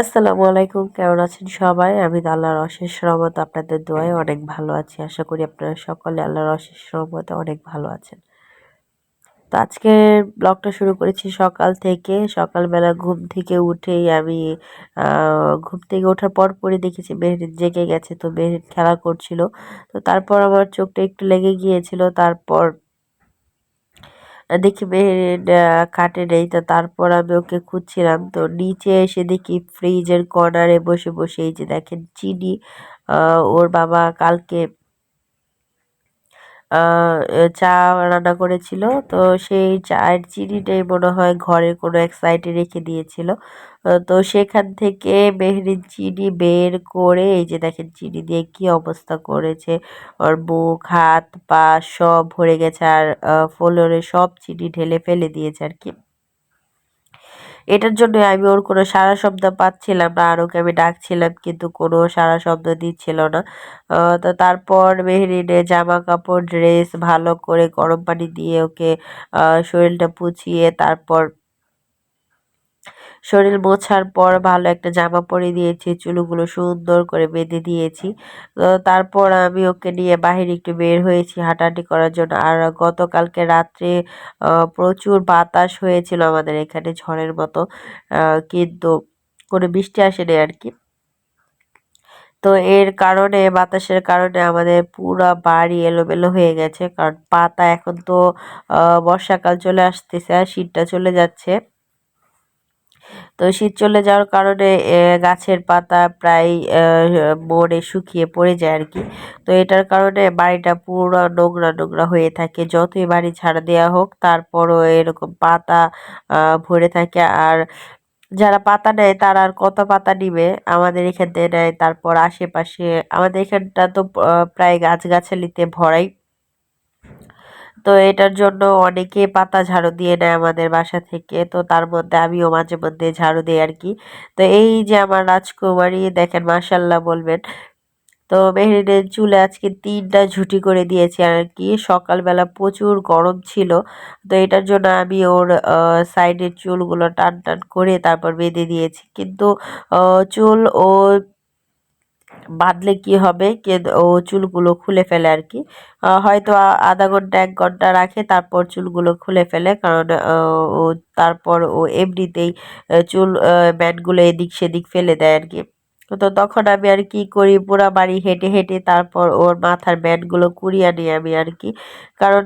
আসসালামু আলাইকুম, কেমন আছেন সবাই? আমি আল্লাহর অশেষ রহমত আপনাদের দোয়ায় অনেক ভালো আছি। আশা করি আপনারা সকলে আল্লাহর অশেষ রহমতে অনেক ভালো আছেন। তো আজকে ব্লগটা শুরু করেছি সকাল থেকে। সকালবেলা ঘুম থেকে উঠেই আমি ঘুম থেকে ওঠার পর পরই দেখেছি মেহরিন জেগে গেছে, তো মেহরিন খেলা করছিল। তো তারপর আমার চোখটা একটু লেগে গিয়েছিল, তারপর দেখি মেহের কাটে নেই। তো তারপর আমি ওকে খুঁজছিলাম। তো নিচে এসে দেখি ফ্রিজের কর্নারে বসে বসে এই যে দেখেন চিনি ওর বাবা কালকে চা রান্না করেছিল। তো সেই চায়ের চিনিটাই মনে হয় ঘরের কোনো এক সাইডে রেখে দিয়েছিল। তো সেখান থেকে মেহরিন চিনি বের করে, এই যে দেখেন চিনি দিয়ে কী অবস্থা করেছে, ওর মুখ, হাত, পা সব ভরে গেছে আর ফ্লোরে সব চিনি ঢেলে ফেলে দিয়েছে আর কি। এটার জন্য আমি ওর কোনো সারা শব্দ পাচ্ছিলাম না আর ওকে আমি ডাকছিলাম কিন্তু কোনো সারা শব্দ দিচ্ছিল না। তো তারপর মেহরিনে জামা কাপড় ড্রেস ভালো করে গরম পানি দিয়ে ওকে শরীরটা পুছিয়ে তারপর শরীর মোছার পর ভালো একটা জামা পরে দিয়েছি, চুলগুলো সুন্দর করে বেঁধে দিয়েছি। তো তারপর আমি ওকে নিয়ে বাহিরে একটু বের হয়েছি হাঁটাহাঁটি করার জন্য। আর গতকালকে রাত্রে প্রচুর বাতাস হয়েছিল আমাদের এখানে ঝড়ের মতো কিন্তু কোনো বৃষ্টি আসেনি আর কি। তো এর কারণে, বাতাসের কারণে আমাদের পুরো বাড়ি এলোমেলো হয়ে গেছে। কারণ পাতা এখন তো বর্ষাকাল চলে আসতেছে আর শীতটা চলে যাচ্ছে। তো শীত চলে যাওয়ার কারণে গাছের পাতা প্রায় মরে শুকিয়ে পড়ে যায় আর কি। তো এটার কারণে বাড়িটা পুরো নোংরা নোংরা হয়ে থাকে। যতই বাড়ি ছাড়া দেওয়া হোক, তারপরও এরকম পাতা ভরে থাকে। আর যারা পাতা নেয়, তারা আর কত পাতা নিবে? আমাদের এখান থেকে নেয়, তারপর আশেপাশে, আমাদের এখানটা তো প্রায় গাছগাছালিতে ভরাই। তো এটার জন্য অনেকে পাতা ঝাড়ু দিয়ে নেয় আমাদের বাসা থেকে। তো তার মধ্যে আমিও মাঝে মধ্যে ঝাড়ু দিই আর কি। তো এই যে আমার রাজকুমারী, দেখেন মাসাল্লাহ বলবেন। তো মেহরিনের চুলে আজকে তিনটা ঝুটি করে দিয়েছি আর কি। সকালবেলা প্রচুর গরম ছিল। তো এটার জন্য আমি ওর সাইডের চুলগুলো টান টান করে তারপর বেঁধে দিয়েছি। কিন্তু চুল ও বাঁধলে কি হবে? কে ও চুলগুলো খুলে ফেলে আর কি। হয়তো আধা ঘণ্টা, এক ঘণ্টা রাখে, তারপর চুলগুলো খুলে ফেলে, কারণ ও তারপর ও এমনিতেই চুল ব্যান্ডগুলো এদিক সেদিক ফেলে দেয় আর কি। তো তখন আমি আর কি করি, পুরা বাড়ি হেঁটে হেঁটে তারপর ওর মাথার ব্যান্ডগুলো কুড়িয়ে আনি আমি আর কি। কারণ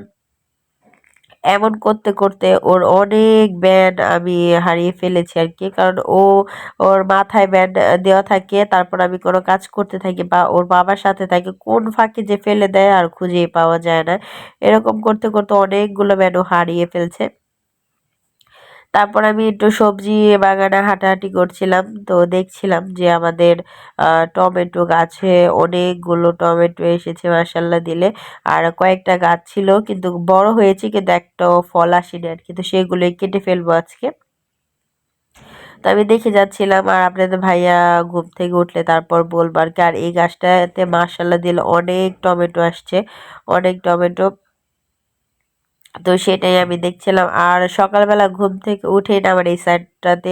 এমন করতে করতে ওর অনেক ব্যান্ড আমি হারিয়ে ফেলেছি আর কি। কারণ ও ওর মাথায় ব্যান্ড দেওয়া থাকে, তারপর আমি কোনো কাজ করতে থাকি বা ওর বাবার সাথে থাকে, কোন ফাঁকে যে ফেলে দেয় আর খুঁজেই পাওয়া যায় না। এরকম করতে করতে অনেকগুলো ব্যান্ডও হারিয়ে ফেলছে। তারপর আমি একটু সবজি বাগানে হাঁটাহাঁটি করছিলাম। তো দেখছিলাম যে আমাদের টমেটো গাছে অনেকগুলো টমেটো এসেছে মার্শাল্লাহ দিলে। আর কয়েকটা গাছ ছিল, কিন্তু বড় হয়েছে, কিন্তু একটাও ফল আসেনি আর কিন্তু সেগুলো কেটে ফেলব আজকে। তো আমি দেখে যাচ্ছিলাম, আর আপনাদের ভাইয়া ঘুম থেকে উঠলে তারপর বলবার কি। আর এই গাছটাতে মার্শাল্লাহ দিলে অনেক টমেটো আসছে, অনেক টমেটো। তো সেটাই আমি দেখছিলাম। আর সকালবেলা ঘুম থেকে উঠেই না আমার এই সাইডটাতে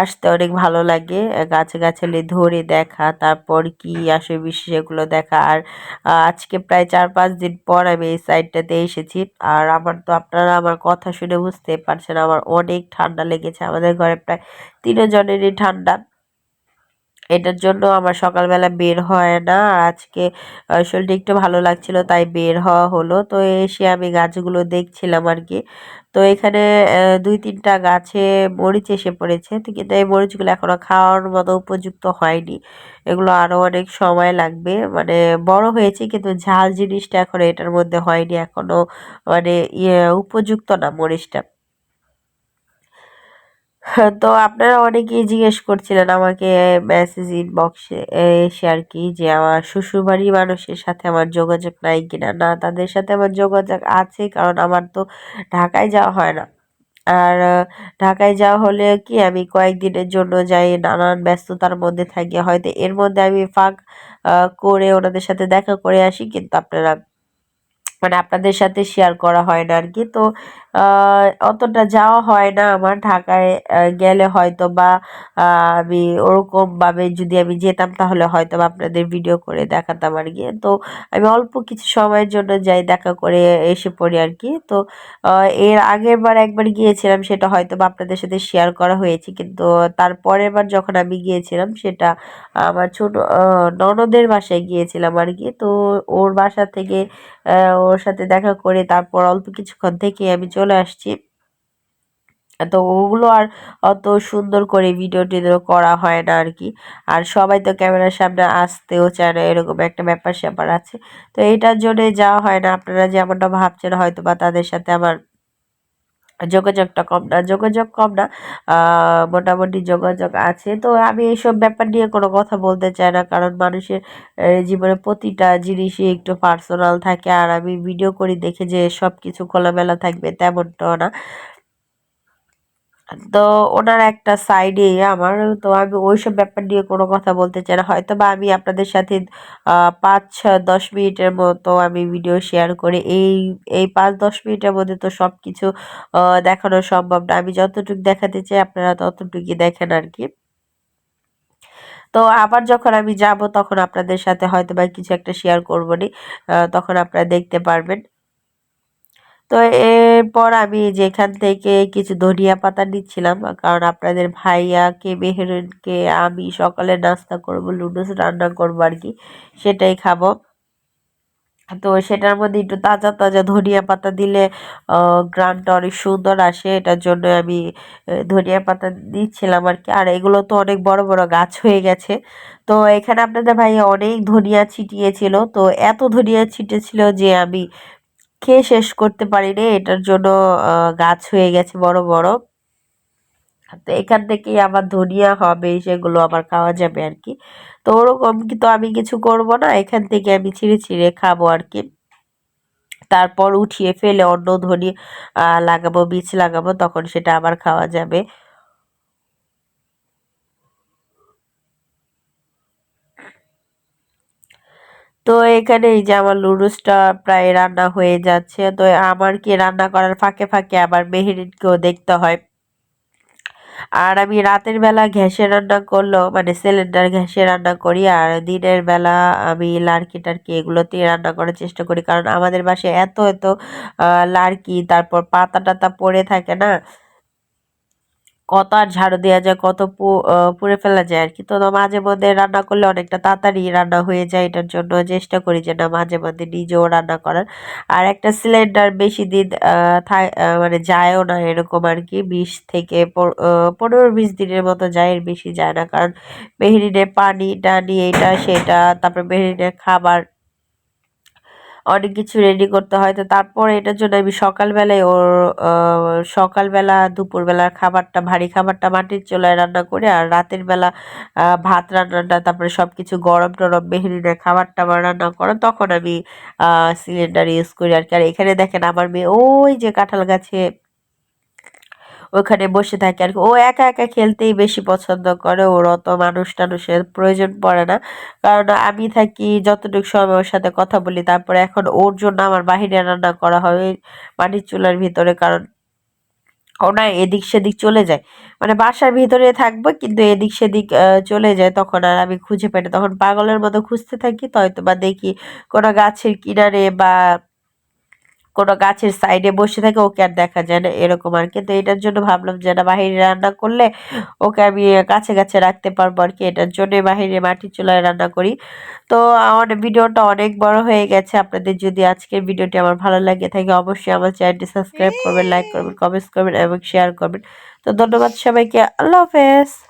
আসতে অনেক ভালো লাগে। গাছে গাছালি ধরে দেখা, তারপর কি আসে বিশেষ এগুলো দেখা। আর আজকে প্রায় চার পাঁচ দিন পর আমি এই সাইডটাতে এসেছি। আর আমার তো আপনারা আমার কথা শুনে বুঝতে পারছেন, আমার অনেক ঠান্ডা লেগেছে। আমাদের ঘরে প্রায় তিনজনেরই ঠান্ডা। এটার জন্য আমার সকালবেলা বের হয় না। আজকে শরীরটা একটু ভালো লাগছিল, তাই বের হওয়া হলো। তো এসে আমি গাছগুলো দেখছিলাম আর কি তো এখানে দুই তিনটা গাছে মরিচ এসে পড়েছে। তো কিন্তু এই মরিচগুলো এখনও খাওয়ার মতো উপযুক্ত হয়নি। এগুলো আরও অনেক সময় লাগবে। মানে বড় হয়েছে কিন্তু ঝাল জিনিসটা এখনও এটার মধ্যে হয়নি এখনও মানে ইয়ে উপযুক্ত না মরিচটা। তো আপনারা অনেকেই জিজ্ঞেস করছিলেন আমাকে মেসেজ ইনবক্সে এসে আর কি যে আমার শ্বশুরবাড়ির মানুষের সাথে আমার যোগাযোগ নাই কিনা। না, তাদের সাথে আমার যোগাযোগ আছে, কারণ আমার তো ঢাকায় যাওয়া হয় না। আর ঢাকায় যাওয়া হলে কি আমি কয়েকদিনের জন্য যাই, নানান ব্যস্ততার মধ্যে থাকি। হয়তো এর মধ্যে আমি ফাঁক করে ওনাদের সাথে দেখা করে আসি, কিন্তু আপনারা মানে আপনাদের সাথে শেয়ার করা হয় না আর কি তো অতটা যাওয়া হয় না আমার ঢাকায় গেলে হয়তো বা আমি ওরকমভাবে যদি আমি যেতাম তাহলে হয়তো বা আপনাদের ভিডিও করে দেখাতাম আর কি তো, আমি অল্প কিছু সময়ের জন্য যাই দেখা করে এসে পড়ি আর কি তো এর আগের বার একবার গিয়েছিলাম, সেটা হয়তো বা আপনাদের সাথে শেয়ার করা হয়েছে, কিন্তু তারপরের বার যখন আমি গিয়েছিলাম, সেটা আমার ছোট ননদের বাসায় গিয়েছিলাম আর কি তো, ওর বাসা থেকে ওর সাথে দেখা করে তারপর অল্প কিছুক্ষণ থেকে আমি চলে আসছি। তো ওগুলো আর অত সুন্দর করে ভিডিও টিডিও করা হয় না আর কি। আর সবাই তো ক্যামেরার সামনে আসতেও চায় না, এরকম একটা ব্যাপার স্যাপার আছে। তো এটার জন্যে যাওয়া হয় না। আপনারা যেমনটা ভাবছেন হয়তো বা তাদের সাথে আমার যোগাযোগটা কম না, যোগাযোগ কম না মোটামুটি যোগাযোগ আছে। তো আমি এইসব ব্যাপার নিয়ে কোনো কথা বলতে চাই না, কারণ মানুষের জীবনে প্রতিটা জিনিসই একটু পার্সোনাল থাকে, আর আমি ভিডিও করি দেখে যে সব কিছু খোলামেলা থাকবে তেমনটাও না। তো ওনার একটা সাইডে আমার তো আমি ওইসব ব্যাপার নিয়ে কোনো কথা বলতে চাই না। হয়তো বা আমি আপনাদের সাথে পাঁচ দশ মিনিটের মতো আমি ভিডিও শেয়ার করে এই এই পাঁচ দশ মিনিটের মধ্যে তো সব কিছু দেখানো সম্ভব না। আমি যতটুকু দেখাতে চাই আপনারা ততটুকুই দেখেন আর কি তো আবার যখন আমি যাব তখন আপনাদের সাথে হয়তো বা কিছু একটা শেয়ার করব নি তখন আপনারা দেখতে পারবেন। তো এরপর আমি যেখান থেকে কিছু ধনিয়া পাতা নিচ্ছিলাম, কারণ আপনাদের ভাইয়াকে মেহেরুনকে আমি সকালে নাস্তা করব লুডুস রান্না করব আর কি, সেটাই খাব। তো সেটার মধ্যে একটু তাজা তাজা ধনিয়া পাতা দিলে গ্রানটা অনেক সুন্দর আসে, এটার জন্য আমি ধনিয়া পাতা দিচ্ছিলাম আর কি। আর এগুলো তো অনেক বড় বড় গাছ হয়ে গেছে। তো এখানে আপনাদের ভাই অনেক ধনিয়া ছিটিয়েছিল, তো এত ধনিয়া ছিটেছিল যে আমি খেয়ে শেষ করতে পারিনি এটার জন্য গাছ হয়ে গেছে বড় বড়। তো এখান থেকেই আবার ধনিয়া হবে, সেগুলো আবার খাওয়া যাবে আর কি। তো ওরকম কিন্তু আমি কিছু করব না, এখান থেকে আমি ছিঁড়ে ছিঁড়ে খাব আর কি। তারপর উঠিয়ে ফেলে অন্য ধনি লাগাবো, বীজ লাগাবো, তখন সেটা আবার খাওয়া যাবে। তো এখানে এই যে আমার লুডুসটা প্রায় রান্না হয়ে যাচ্ছে, তো আমার কি রান্না করার ফাঁকে ফাঁকে আবার মেহেরিনকেও দেখতে হয়। আর আমি রাতের বেলা ঘ্যাসে রান্না করলেও মানে সিলিন্ডার ঘ্যাসে রান্না করি, আর দিনের বেলা আমি লার্কি টার্কি এগুলোতেই রান্না করার চেষ্টা করি, কারণ আমাদের বাসায় এত এত লার্কি, তারপর পাতা টাতা পড়ে থাকে না কত আর ঝাড়ু দেওয়া যায়, কত পুড়ে ফেলা যায় আর কি। তো মাঝে মধ্যে রান্না করলে অনেকটা তাড়াতাড়ি রান্না হয়ে যায়, এটার জন্য চেষ্টা করি যে না, মাঝে মধ্যে নিজেও রান্না করার। আর একটা সিলিন্ডার বেশি দিন মানে যায়ও না এরকম আর কি, বিশ থেকে পনেরো বিশ দিনের মতো যায় এর বেশি যায় না। কারণ মেহরিনের পানি টানি, এটা, সেটা, তারপরে মেহরিনের খাবার অনেক কিছু রেডি করতে হয়। তো তারপরে এটার জন্য আমি সকালবেলায় ওর সকালবেলা, দুপুরবেলার খাবারটা, ভারী খাবারটা মাটির চোলায় রান্না করে আর রাতের বেলা ভাত রান্নাটা, তারপরে সব কিছু গরম টরম মেহেরিনের খাবার টাবার রান্না করে, তখন আমি সিলিন্ডার ইউজ করি আর কি। আর এখানে দেখেন আমার মেয়ে, ওই যে কাঁঠাল গাছে ওখানে বসে থাকে আর ও একা একা খেলতেই বেশি পছন্দ করে। ওর অত মানুষ টানুষের প্রয়োজন পড়ে না। কারণ আমি থাকি যতটুকু সময় ওর সাথে কথা বলি, তারপরে এখন ওর জন্য আমার বাহিরে রান্না করা হয় মাটির চুলার ভিতরে। কারণ ওনা এদিক সেদিক চলে যায়। মানে বাসার ভিতরে থাকব কিন্তু এদিক সেদিক চলে যায়। তখন আর আমি খুঁজে পাই না। তখন পাগলের মতো খুঁজতে থাকি তো হয়তো বা দেখি কোনো গাছের কিনারে বা কোনো গাছের সাইডে বসে থাকে, ওকে আর দেখা যায় না, এরকম আর কি। তো এটার জন্য ভাবলাম যে না, বাহিরে রান্না করলে ওকে আমি কাছে কাছে রাখতে পারব আর কি, এটার জন্য বাহিরে মাটির চুলায় রান্না করি। তো আমার ভিডিওটা অনেক বড় হয়ে গেছে, আপনাদের যদি আজকের ভিডিওটি আমার ভালো লাগে থাকে, অবশ্যই আমার চ্যানেলটি সাবস্ক্রাইব করবেন, লাইক করবেন, কমেন্টস করবেন এবং শেয়ার করবেন। তো ধন্যবাদ সবাইকে, আল্লাহ হাফেজ।